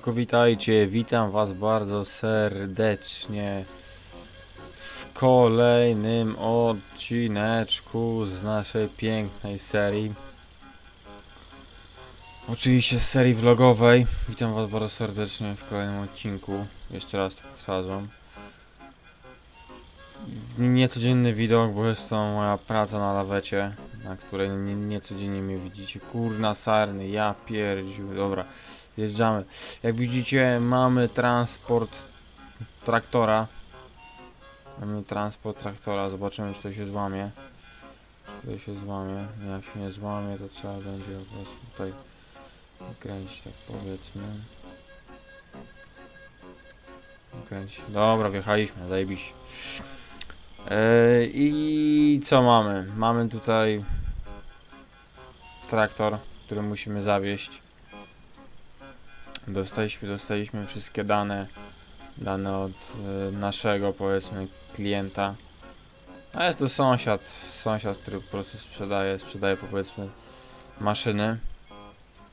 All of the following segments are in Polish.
Siemanko, witajcie, witam was bardzo serdecznie w kolejnym odcineczku z naszej pięknej serii. Oczywiście z serii vlogowej. Witam was bardzo serdecznie w kolejnym odcinku. Jeszcze raz to powtarzam. Niecodzienny widok, bo jest to moja praca na lawecie, na której nie, niecodziennie mnie widzicie. Kurna sarny, ja pierdziu, dobra. Zjeżdżamy. Jak widzicie, mamy transport traktora. Mamy transport traktora. Zobaczymy, czy to się złamie. Czy to się złamie. Jak się nie złamie, to trzeba będzie po prostu tutaj kręcić, tak powiedzmy. Kręcić. Dobra, wjechaliśmy, zajebiście. Yy, I co mamy? Mamy tutaj traktor, który musimy zawieźć. Dostaliśmy, dostaliśmy wszystkie dane, dane od e, naszego powiedzmy klienta. A jest to sąsiad, sąsiad, który po prostu sprzedaje, sprzedaje powiedzmy maszyny.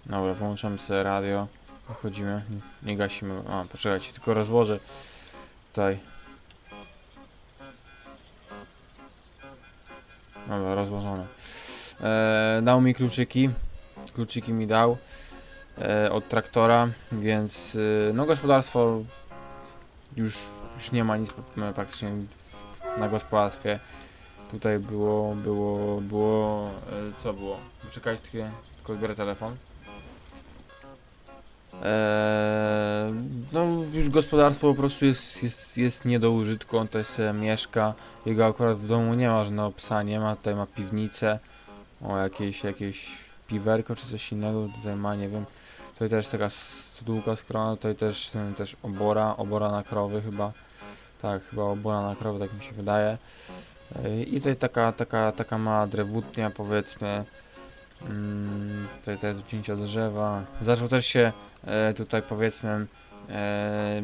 Dobra, włączamy sobie radio, wychodzimy, nie, gasimy. A, poczekajcie, tylko rozłożę tutaj. Dobra, rozłożone. E, dał mi kluczyki, kluczyki mi dał od traktora, więc e, no gospodarstwo już, już nie ma nic praktycznie na gospodarstwie. Tutaj było, było, było, e, co było? Czekajcie, tylko, tylko biorę telefon. Eee, no już gospodarstwo po prostu jest, jest, jest nie do użytku, on tutaj sobie mieszka, jego akurat w domu nie ma żadnego psa, nie ma, tutaj ma piwnicę, o jakieś, jakieś piwerko czy coś innego tutaj ma, nie wiem. Tutaj też taka stodółka skrona, tutaj też, y, też obora, obora na krowy chyba. Tak, chyba obora na krowy, tak mi się wydaje. Y, I tutaj taka, taka, taka mała drewutnia powiedzmy. Mm, tutaj też cięcia drzewa. Zaczął też się e, tutaj powiedzmy e,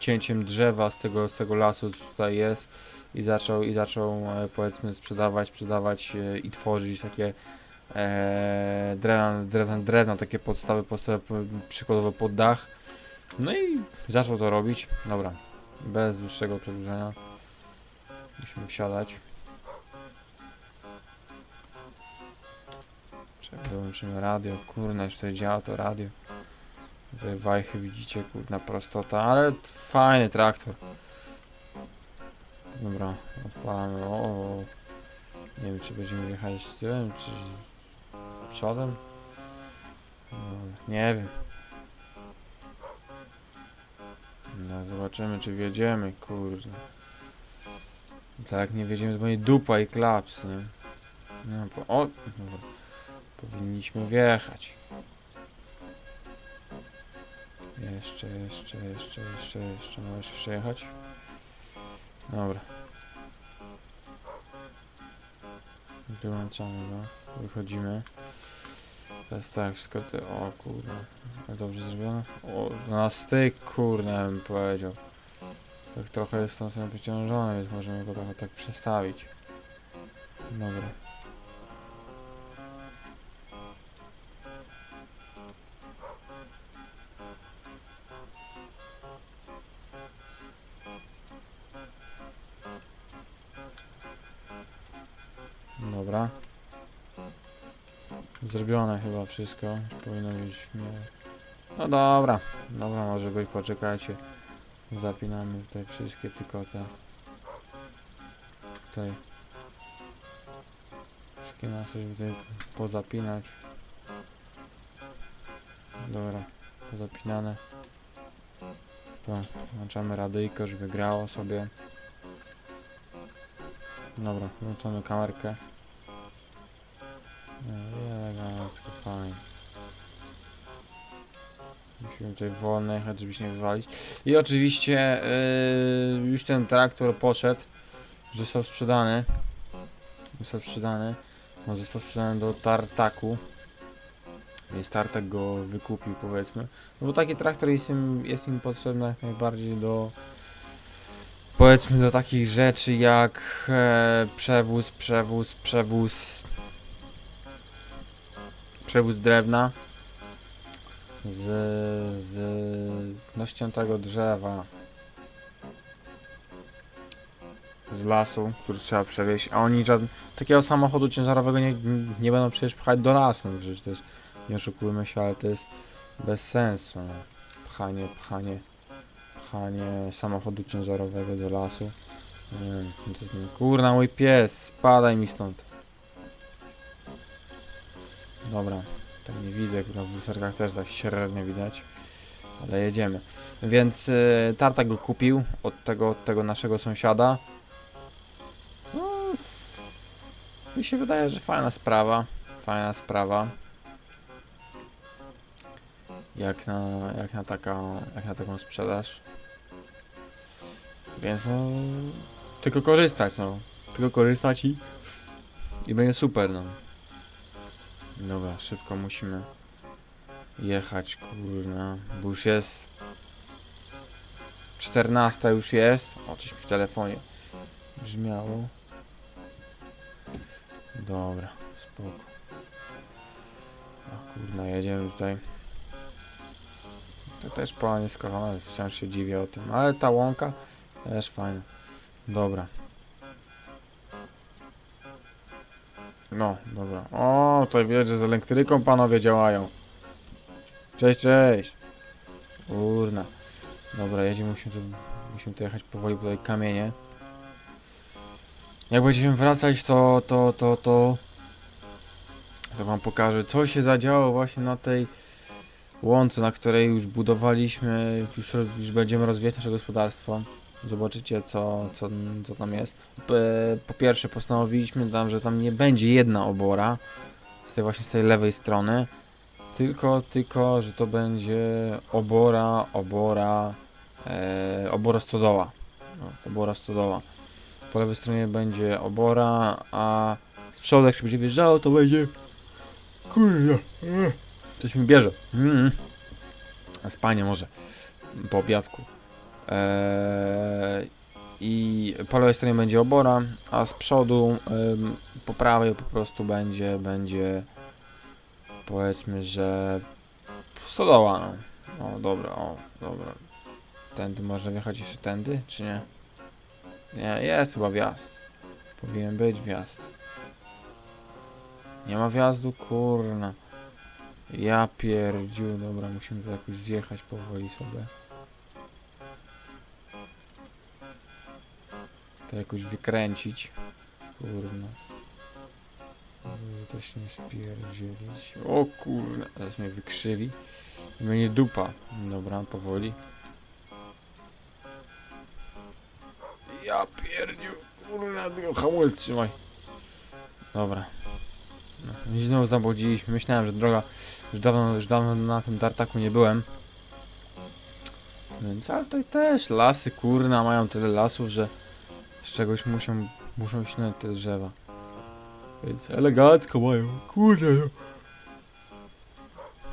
cięciem drzewa z tego, z tego lasu, co tutaj jest. I zaczął, i zaczął e, powiedzmy sprzedawać, sprzedawać e, i tworzyć takie e, drewna, drewna, drewna, takie podstawy, podstawy po- przykładowo pod dach. No i zaczął to robić. Dobra, bez dłuższego przedłużenia. Musimy wsiadać. Czekaj, wyłączymy radio. Kurna, już tutaj działa to radio. Tutaj wajchy widzicie, kurna prostota, ale fajny traktor. Dobra, odpalamy. O, o. Nie wiem, czy będziemy jechać z tyłem, czy przodem? Nie wiem. No, zobaczymy, czy wjedziemy, kurde. Tak, nie wjedziemy, to będzie dupa i klaps, nie? No, po, o. Powinniśmy wjechać. Jeszcze, jeszcze, jeszcze, jeszcze, jeszcze, możesz jeszcze jechać? Dobra. Wyłączamy go, wychodzimy. Teraz tak, wszystko ty, o kurde, tak dobrze zrobione? O, na styk, kurde, bym powiedział. Tak trochę jest tam sobie przeciążony, więc możemy go trochę tak przestawić. Dobra. Zrobione chyba wszystko. Już powinno być. No dobra. Dobra, może być poczekajcie. Zapinamy tutaj wszystkie tylko te. Tutaj. Wszystkie nasze, żeby tutaj pozapinać. Dobra. Pozapinane. To włączamy radyjko, żeby grało sobie. Dobra, włączamy kamerkę. Tutaj żeby się nie wywalić. I oczywiście yy, już ten traktor poszedł. Został sprzedany. Został sprzedany. No, został sprzedany do Tartaku. Więc Tartak go wykupił powiedzmy. No bo taki traktor jest im, jest im potrzebny jak najbardziej do powiedzmy do takich rzeczy jak e, przewóz, przewóz, przewóz przewóz drewna z, z no ściętego drzewa z lasu, który trzeba przewieźć, a oni żad... takiego samochodu ciężarowego nie, nie będą przecież pchać do lasu, no przecież to jest, nie oszukujmy się, ale to jest bez sensu, pchanie, pchanie, pchanie samochodu ciężarowego do lasu, jest, kurna mój pies, spadaj mi stąd. Dobra, tam nie widzę, na lusterkach też tak średnio widać, ale jedziemy. Więc y, go kupił od tego, od tego naszego sąsiada. No, mi się wydaje, że fajna sprawa, fajna sprawa. Jak na, jak na, taka, jak na taką sprzedaż. Więc no, tylko korzystać, no. Tylko korzystać i, i będzie super, no. Dobra, szybko musimy jechać, kurna, bo już jest 14 już jest. O, coś w telefonie brzmiało. Dobra, spoko. O kurna, jedziemy tutaj. To też pola nieskochana, wciąż się dziwię o tym, ale ta łąka też fajna. Dobra. No, dobra. O, tutaj widać, że z elektryką panowie działają. Cześć, cześć. Kurna. Dobra, jedziemy, musimy tu, musimy tu jechać powoli, tutaj kamienie. Jak będziemy wracać, to, to, to, to, to wam pokażę, co się zadziało właśnie na tej łące, na której już budowaliśmy, już, już będziemy rozwijać nasze gospodarstwo. Zobaczycie, co, co, co tam jest. Po pierwsze, postanowiliśmy tam, że tam nie będzie jedna obora, z tej właśnie z tej lewej strony, tylko, tylko, że to będzie obora, obora, e, obora stodoła. No, obora stodoła. Po lewej stronie będzie obora, a z przodu jak się będzie wjeżdżało, to będzie... Kurde, e, coś mi bierze. Mm. A spanie może po obiadku. Eee, I po lewej stronie będzie obora, a z przodu po prawej po prostu będzie, będzie powiedzmy, że stodoła, no. O, dobra, o, dobra. Tędy można wjechać jeszcze tędy, czy nie? Nie, jest chyba wjazd. Powinien być wjazd. Nie ma wjazdu, kurna. Ja pierdziu, dobra, musimy tu jakoś zjechać powoli sobie. To jakoś wykręcić. Kurna. To się nie spierdzielić. O kurna, zaraz mnie wykrzywi. I Będzie dupa. Dobra, powoli. Ja pierdziu, kurna, tylko hamulec trzymaj. Dobra. No, znowu zabłodziliśmy. Myślałem, że droga, już dawno, już dawno na tym tartaku nie byłem. Więc, ale tutaj też lasy, kurna, mają tyle lasów, że z czegoś muszą, muszą śnąć te drzewa. Więc elegancko mają, kurde.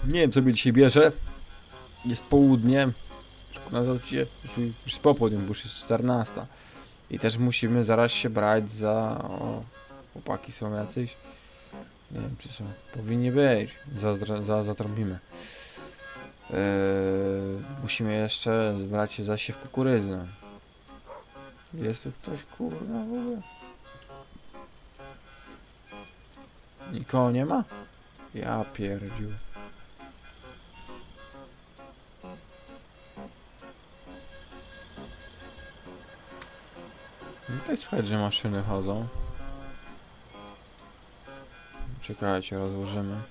Nie wiem, co mnie dzisiaj bierze. Jest południe. Na zasadzie już, już jest popołudnie, bo już jest 14. I też musimy zaraz się brać za... O, chłopaki są jacyś. Nie wiem, czy są. Powinni być. Za, zatrąbimy. Yy, musimy jeszcze zbrać się za siew kukurydzy. Jest tu ktoś, kurwa, w ogóle? Nikogo nie ma? Ja pierdziu. No tutaj słychać, że maszyny chodzą. Czekajcie, rozłożymy.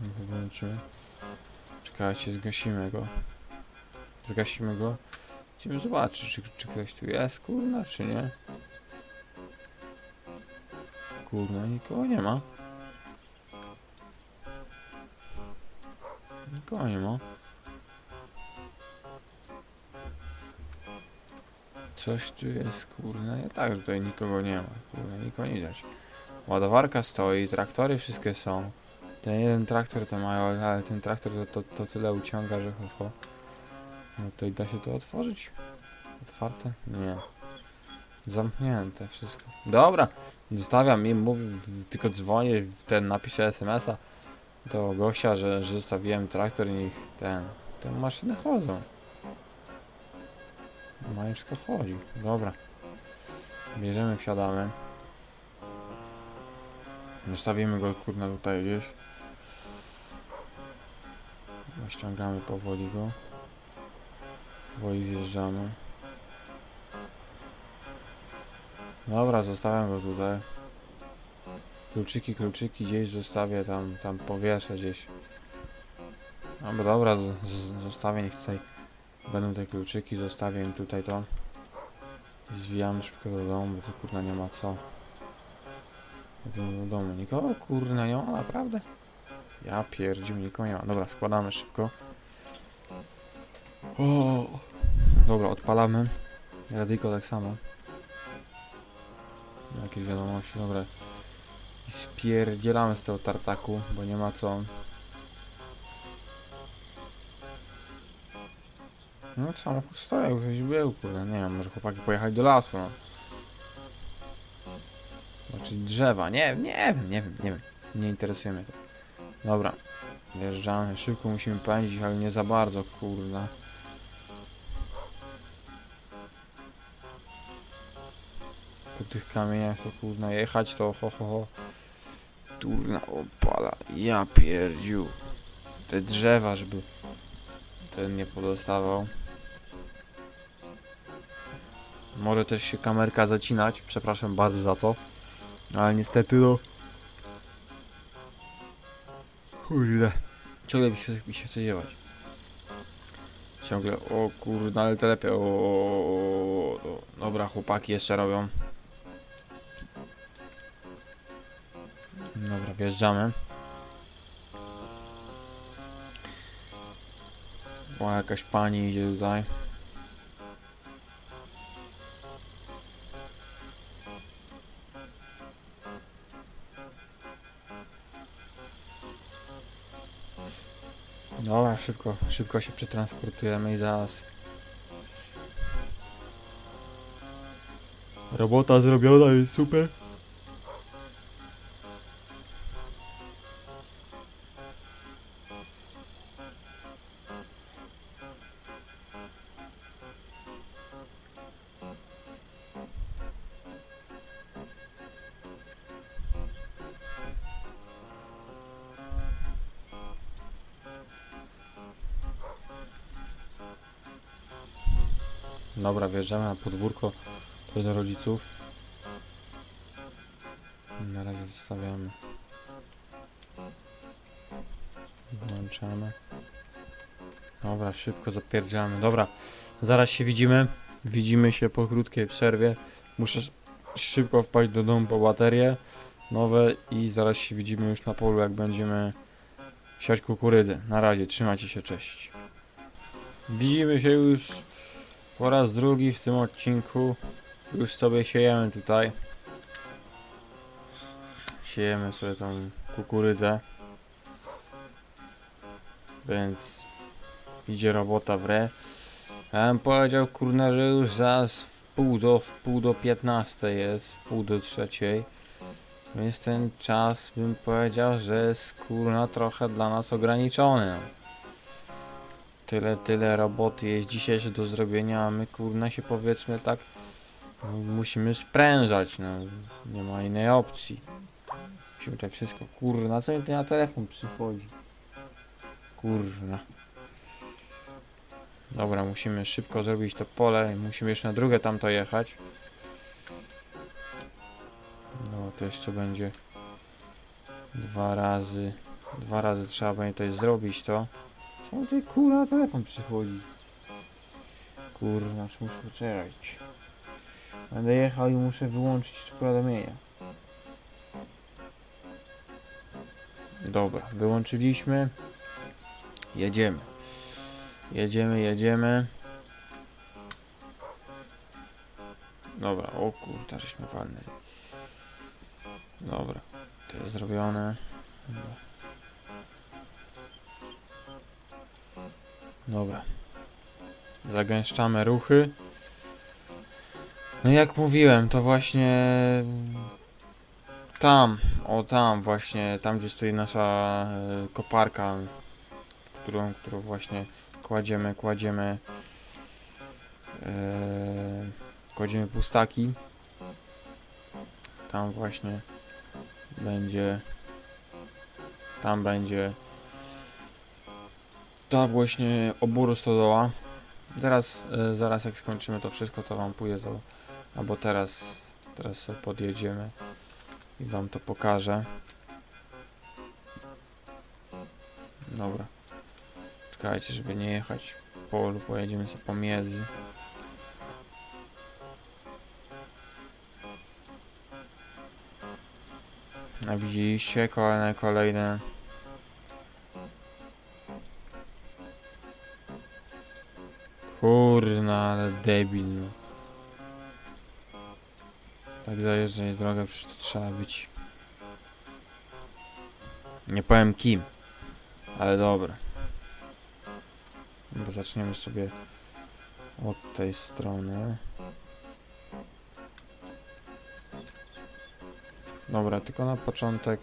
Wyłączymy. Czekajcie, zgasimy go. Zgasimy go. Chcemy zobaczyć, czy, czy ktoś tu jest, kurna, czy nie. Kurna, nikogo nie ma. Nikogo nie ma. Coś tu jest, kurna, nie tak, że tutaj nikogo nie ma. Kurna, nikogo nie widać. Ładowarka stoi, traktory wszystkie są. Ten jeden traktor to mają, ale ten traktor to, to, to tyle uciąga, że ho. No to i da się to otworzyć? Otwarte? Nie. Zamknięte wszystko. Dobra, zostawiam im, mówię, tylko dzwonię, w ten napiszę SMS-a do gościa, że, że zostawiłem traktor i niech ten, te maszyny chodzą. Mają wszystko chodzi. Dobra. Bierzemy, wsiadamy. Zostawimy go kurna tutaj gdzieś. Ściągamy powoli go. Powoli zjeżdżamy. Dobra, zostawiam go tutaj. Kluczyki, kluczyki gdzieś zostawię tam, tam powieszę gdzieś. Dobra, dobra, zostawię niech tutaj będą te kluczyki, zostawię im tutaj to. I Zwijamy szybko do domu, bo to kurna nie ma co. Do domu nikogo kurna nie ma, naprawdę? Ja pierdził, nikogo nie ma. Dobra, składamy szybko. O! Dobra, odpalamy. Radyjko tak samo. Jakieś wiadomości, dobra. I spierdzielamy z tego tartaku, bo nie ma co. No samochód stoi, gdzieś był, kurde, nie wiem, może chłopaki pojechali do lasu, no. Znaczy drzewa, nie, nie wiem, nie wiem, nie wiem, nie interesuje mnie to. Dobra, wjeżdżamy, szybko musimy pędzić, ale nie za bardzo, kurda. Po tych kamieniach to kurna jechać to ho ho ho. Turna opala, ja pierdziu. Te drzewa, żeby ten nie podostawał. Może też się kamerka zacinać, przepraszam bardzo za to. Ale niestety no... Kurde. Ciągle mi się, mi się chce ziewać. Ciągle, o kurde, ale telepie, o, o, o, o. Dobra, chłopaki jeszcze robią. Dobra, wjeżdżamy. O, jakaś pani idzie tutaj. Dobra, szybko, szybko się przetransportujemy i zaraz. Robota zrobiona jest super. Wjeżdżamy na podwórko do rodziców. Na razie zostawiamy. Włączamy. Dobra, szybko zapierdziamy. Dobra, zaraz się widzimy. Widzimy się po krótkiej przerwie. Muszę sz- szybko wpaść do domu po baterie nowe i zaraz się widzimy już na polu, jak będziemy siać kukurydzy. Na razie, trzymajcie się, cześć. Widzimy się już po raz drugi w tym odcinku już sobie siejemy tutaj. Siejemy sobie tą kukurydzę. Więc idzie robota w re. Ja bym powiedział kurna, że już zaraz w pół do, w pół do 15 jest, w pół do trzeciej. Więc ten czas bym powiedział, że jest kurna trochę dla nas ograniczony. Tyle, tyle roboty jest dzisiaj do zrobienia, a my kurna się powiedzmy tak musimy sprężać, no nie ma innej opcji. Musimy to wszystko, kurna, co mi to na telefon przychodzi? Kurna. Dobra, musimy szybko zrobić to pole musimy jeszcze na drugie tamto jechać. No to jeszcze będzie dwa razy, dwa razy trzeba będzie tutaj zrobić to. Co ty kurna na telefon przychodzi? Kurna, aż muszę poczekać. Będę jechał i muszę wyłączyć powiadomienia. Dobra, wyłączyliśmy. Jedziemy. Jedziemy, jedziemy. Dobra, o kurde, żeśmy walnęli. Dobra, to jest zrobione. Dobra. Dobra. Zagęszczamy ruchy. No jak mówiłem, to właśnie tam, o tam właśnie, tam gdzie stoi nasza e, koparka, którą, którą właśnie kładziemy, kładziemy e, kładziemy pustaki. Tam właśnie będzie tam będzie ta właśnie obór stodoła. Teraz, e, zaraz jak skończymy to wszystko, to wam to, albo teraz, teraz sobie podjedziemy i wam to pokażę. Dobra. Czekajcie, żeby nie jechać w polu, pojedziemy sobie pomiędzy. A widzieliście kolejne, kolejne Kurna, ale debil no. Tak zajeżdżać drogę, przecież to trzeba być. Nie powiem kim, ale dobra. Bo zaczniemy sobie od tej strony. Dobra, tylko na początek.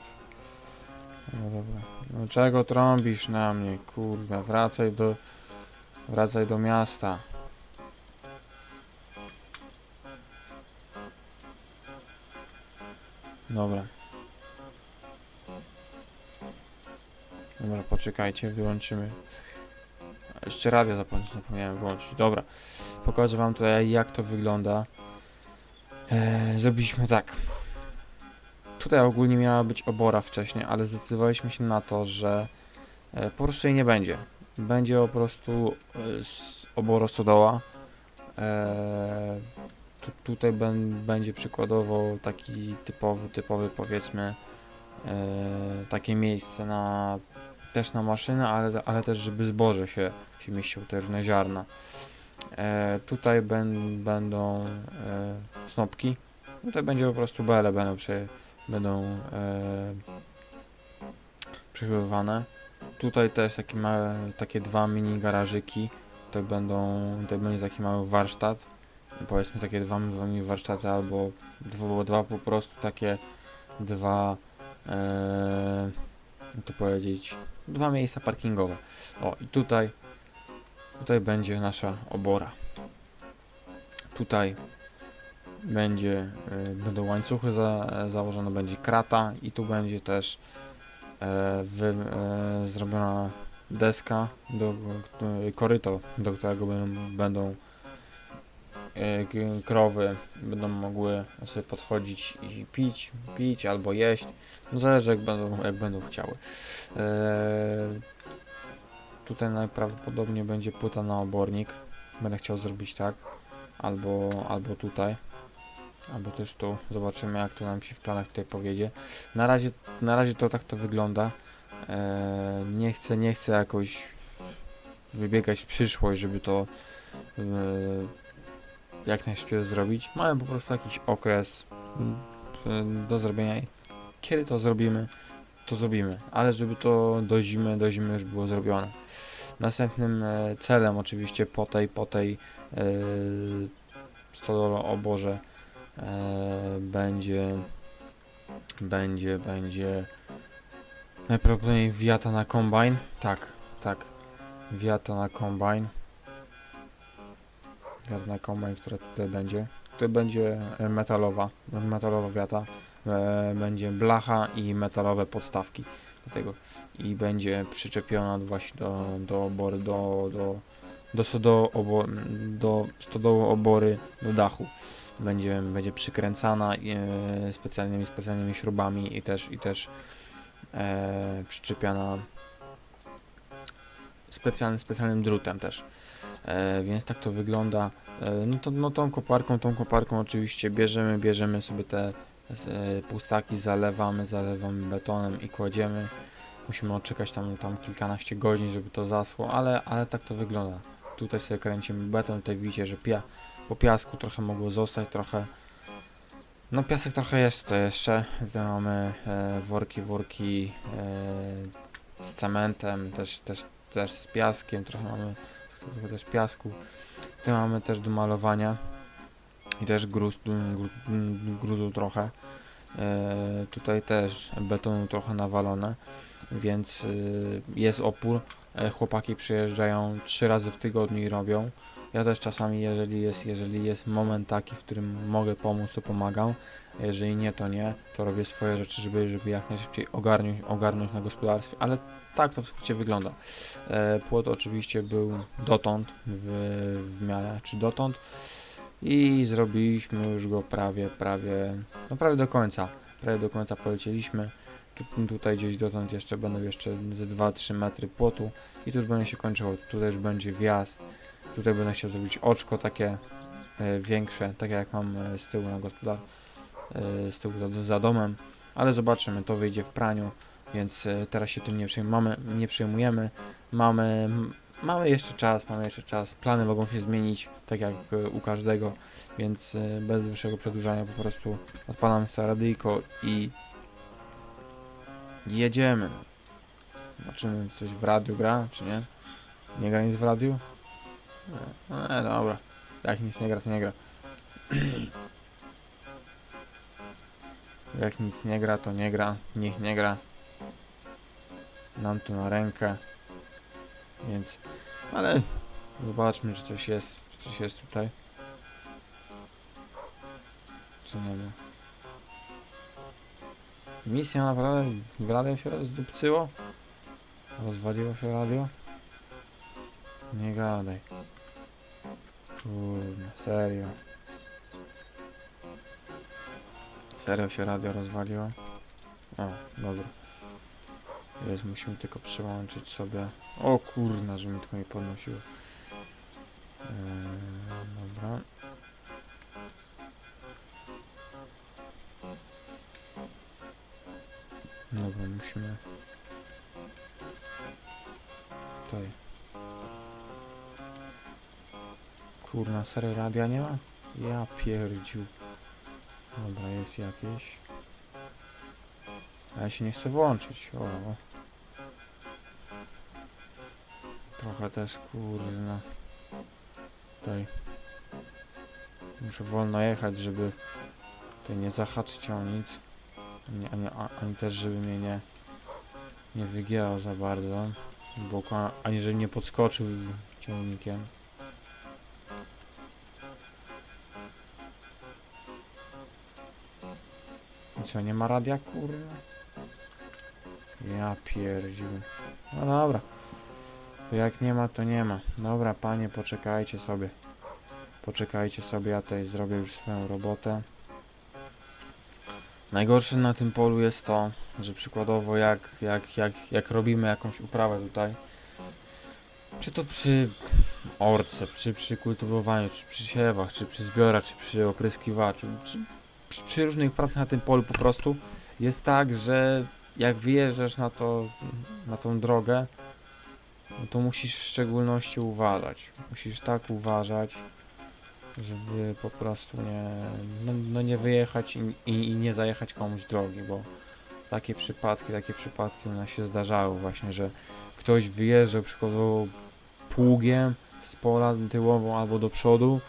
No dobra. No czego trąbisz na mnie? Kurwa, wracaj do. Wracaj do miasta. Dobra. Dobra, poczekajcie, wyłączymy. Jeszcze radio zapomniałem wyłączyć. Dobra. Pokażę wam tutaj jak to wygląda. Eee, zrobiliśmy tak. Tutaj ogólnie miała być obora wcześniej, ale zdecydowaliśmy się na to, że e, po prostu jej nie będzie. Będzie po prostu e, s- obora stodoła. E, tu, tutaj ben, będzie przykładowo taki typowy, typowy powiedzmy e, takie miejsce na też na maszynę, ale, ale też żeby zboże się, się mieściło, te różne ziarna. E, tutaj ben, będą e, snopki. Tutaj będzie po prostu bele, będą, prze, będą e, przechowywane. Tutaj też takie małe, takie dwa mini garażyki. Tutaj będą, tutaj będzie taki mały warsztat. Powiedzmy takie dwa, dwa mini warsztaty albo dwa, dwa po prostu takie dwa e, to powiedzieć dwa miejsca parkingowe. O i tutaj tutaj będzie nasza obora. Tutaj będzie e, będą łańcuchy za, założone, będzie krata i tu będzie też wy, e, zrobiona deska, do, e, koryto, do którego będą, będą e, krowy będą mogły sobie podchodzić i pić, pić albo jeść. No zależy jak będą, jak będą chciały. E, tutaj najprawdopodobniej będzie płyta na obornik. Będę chciał zrobić tak. Albo, albo tutaj. Albo też tu. Zobaczymy jak to nam się w planach tutaj powiedzie. Na razie, na razie to tak to wygląda. E, nie chcę, nie chcę jakoś wybiegać w przyszłość, żeby to e, jak najszybciej zrobić. Mamy po prostu jakiś okres mm, e, do zrobienia. Kiedy to zrobimy, to zrobimy. Ale żeby to do zimy, do zimy już było zrobione. Następnym e, celem oczywiście po tej, po tej e, stodole oborze e, będzie będzie, będzie najprawdopodobniej wiata na kombine. Tak, tak. Wiata na kombine. Wiata na kombine, która tutaj będzie. Tutaj będzie e, metalowa, metalowa wiata. E, będzie blacha i metalowe podstawki do tego. I będzie przyczepiona właśnie do, do obory, do, do, do, stodo, obo, do stodoły obory do dachu. Będzie, będzie przykręcana e, specjalnymi, specjalnymi śrubami i też, i też e, przyczepiana specjalnym, specjalnym drutem też. E, więc tak to wygląda. E, no, to, no tą koparką, tą koparką oczywiście bierzemy, bierzemy sobie te e, pustaki, zalewamy, zalewamy betonem i kładziemy. Musimy odczekać tam, tam kilkanaście godzin, żeby to zasło, ale, ale tak to wygląda. Tutaj sobie kręcimy beton, tutaj widzicie, że pia po piasku trochę mogło zostać, trochę no piasek trochę jest tutaj jeszcze. Tutaj mamy e, worki, worki e, z cementem, też, też, też z piaskiem, trochę mamy trochę też piasku. Tutaj mamy też do malowania. i też gruz, gru, gruzu trochę. E, tutaj też betonu trochę nawalone, więc y, jest opór. E, chłopaki przyjeżdżają trzy razy w tygodniu i robią. Ja też czasami, jeżeli jest, jeżeli jest moment taki, w którym mogę pomóc, to pomagam. Jeżeli nie, to nie, to robię swoje rzeczy, żeby, żeby jak najszybciej ogarnąć, ogarnąć na gospodarstwie, ale tak to w skrócie wygląda. E, płot oczywiście był dotąd, w, w miarę, czy dotąd. I zrobiliśmy już go prawie, prawie, no prawie do końca, prawie do końca polecieliśmy. Tu- Tutaj gdzieś dotąd jeszcze będą jeszcze ze 2-3 metry płotu. I tu już będzie się kończyło, tutaj już będzie wjazd, tutaj będę chciał zrobić oczko takie e, większe, takie jak mam e, z tyłu na gospodar e, z tyłu za, domem, ale zobaczymy, to wyjdzie w praniu, więc teraz się tym nie przejmujemy, nie przejmujemy. Mamy, mamy jeszcze czas, mamy jeszcze czas. Plany mogą się zmienić, tak jak u każdego, więc bez dłuższego przedłużania po prostu odpalamy sobie radyjko i jedziemy. Zobaczymy, coś w radiu gra, czy nie? Nie gra nic w radiu? Nie, no, dobra. Jak nic nie gra, to nie gra. Jak nic nie gra, to nie gra. Niech nie gra. Nam to na rękę. Więc, ale zobaczmy, czy coś jest. Czy coś jest tutaj. Czy nie ma. Misja naprawdę w radio się rozdupcyło? Rozwaliło się radio? Nie gadaj. Kurde, serio. Serio się radio rozwaliło? O, dobra. Jest, musimy tylko przełączyć sobie. O kurna, że mi tylko nie podnosiło. Eee, dobra. Dobra, musimy. Tutaj. Kurna, serio radia nie ma? Ja pierdziu. Dobra, jest jakieś. A ja się nie chcę włączyć. O. Trochę też kurna. Tutaj. Muszę wolno jechać, żeby tutaj nie zahaczyć o nic. Ani, ani, ani też, żeby mnie nie, nie wygierał za bardzo. A- ani żeby nie podskoczył ciągnikiem. Co, nie ma radia, kurwa? Ja pierdził. No dobra. To jak nie ma, to nie ma. Dobra, panie, poczekajcie sobie. Poczekajcie sobie, ja tutaj zrobię już swoją robotę. Najgorsze na tym polu jest to, że przykładowo jak, jak, jak, jak robimy jakąś uprawę tutaj, czy to przy orce, czy przy kultywowaniu, czy przy siewach, czy przy zbiorach, czy przy opryskiwaczu, czy przy, różnych pracach na tym polu po prostu jest tak, że jak wyjeżdżasz na to, na tą drogę, no to musisz w szczególności uważać. Musisz tak uważać, żeby po prostu nie, no, no nie wyjechać i, i, i nie zajechać komuś drogi, bo takie przypadki, takie przypadki u nas się zdarzały właśnie, że ktoś wyjeżdżał przykładowo pługiem z pola tyłową albo do przodu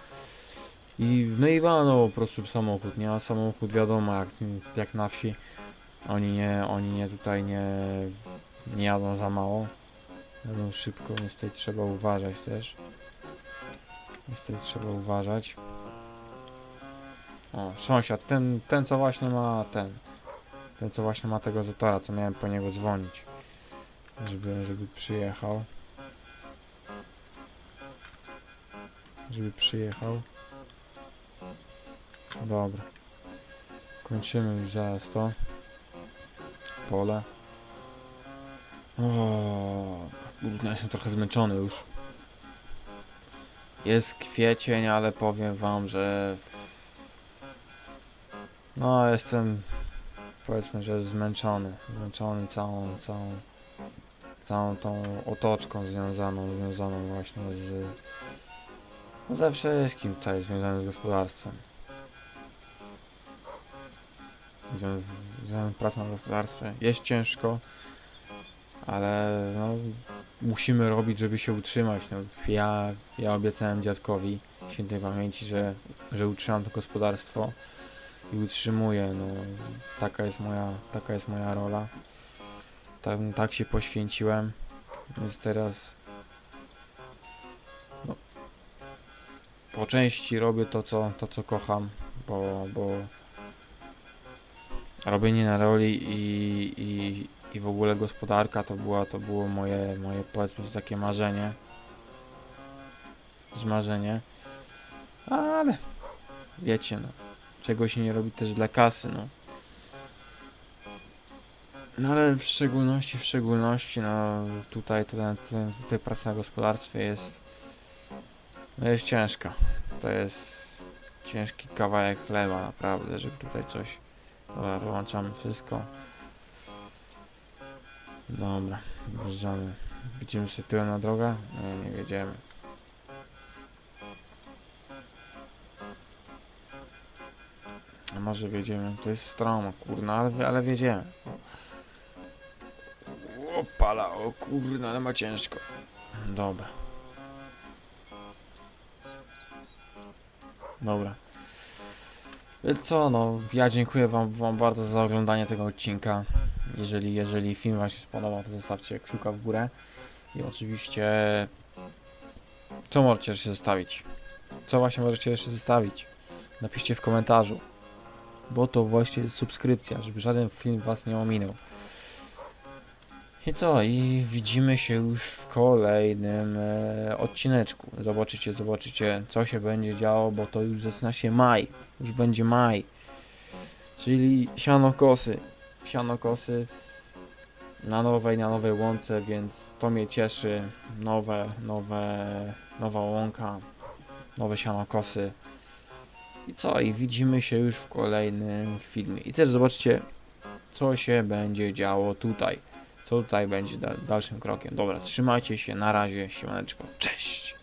i no walnął po prostu w samochód, nie? A samochód wiadomo jak, jak na wsi oni nie, oni nie tutaj nie, nie jadą za mało. Jadą szybko, więc tutaj trzeba uważać też. Więc tutaj trzeba uważać. O, sąsiad, ten, ten co właśnie ma ten. Ten co właśnie ma tego zatora, co miałem po niego dzwonić. Żeby, żeby przyjechał. Żeby przyjechał. Dobra. Kończymy już zaraz to. Pole. O, jestem trochę zmęczony już. Jest kwiecień, ale powiem wam, że... No, jestem... Powiedzmy, że zmęczony. Zmęczony całą, całą... Całą tą otoczką związaną, związaną właśnie z... No ze wszystkim tutaj związanym z gospodarstwem. Zwią- Związanym z pracą na gospodarstwie. Jest ciężko, ale no, musimy robić, żeby się utrzymać. No, ja, ja obiecałem dziadkowi świętej pamięci, że, że utrzymam to gospodarstwo i utrzymuję, no taka jest moja, taka jest moja rola. Tak, tak się poświęciłem, więc teraz no, po części robię to, co, to, co kocham, bo, bo robienie na roli i, i, i w ogóle gospodarka to była, to było moje, moje powiedzmy, takie marzenie. Marzenie. Ale wiecie, no, czego się nie robi też dla kasy, no. No ale w szczególności, w szczególności, no tutaj, tutaj, tutaj, tutaj praca na gospodarstwie jest, no jest ciężka. To jest ciężki kawałek chleba, naprawdę, żeby tutaj coś. Dobra, wyłączamy wszystko. Dobra, wjeżdżamy. Widzimy sobie tyłem na drogę? Nie, nie wiedziemy. A może wiedziemy, to jest stromo, kurna, ale, ale wiedziemy. Opala, o kurna, ale ma ciężko. Dobra. Dobra. Co, no, ja dziękuję wam, wam bardzo za oglądanie tego odcinka. Jeżeli, jeżeli film wam się spodobał, to zostawcie kciuka w górę. I oczywiście... Co możecie jeszcze zostawić? Co właśnie możecie jeszcze zostawić? Napiszcie w komentarzu. Bo to właśnie jest subskrypcja, żeby żaden film was nie ominął. I co? I widzimy się już w kolejnym e, odcineczku. Zobaczycie, zobaczycie, co się będzie działo, bo to już zaczyna się maj. Już będzie maj. Czyli siano kosy. Siano kosy na nowej, na nowej łące, więc to mnie cieszy. Nowe, nowe, nowa łąka, nowe siano kosy. I co? I widzimy się już w kolejnym filmie. I też zobaczcie, co się będzie działo tutaj co tutaj będzie da dalszym krokiem. Dobra, trzymajcie się, na razie, siemaneczko, cześć!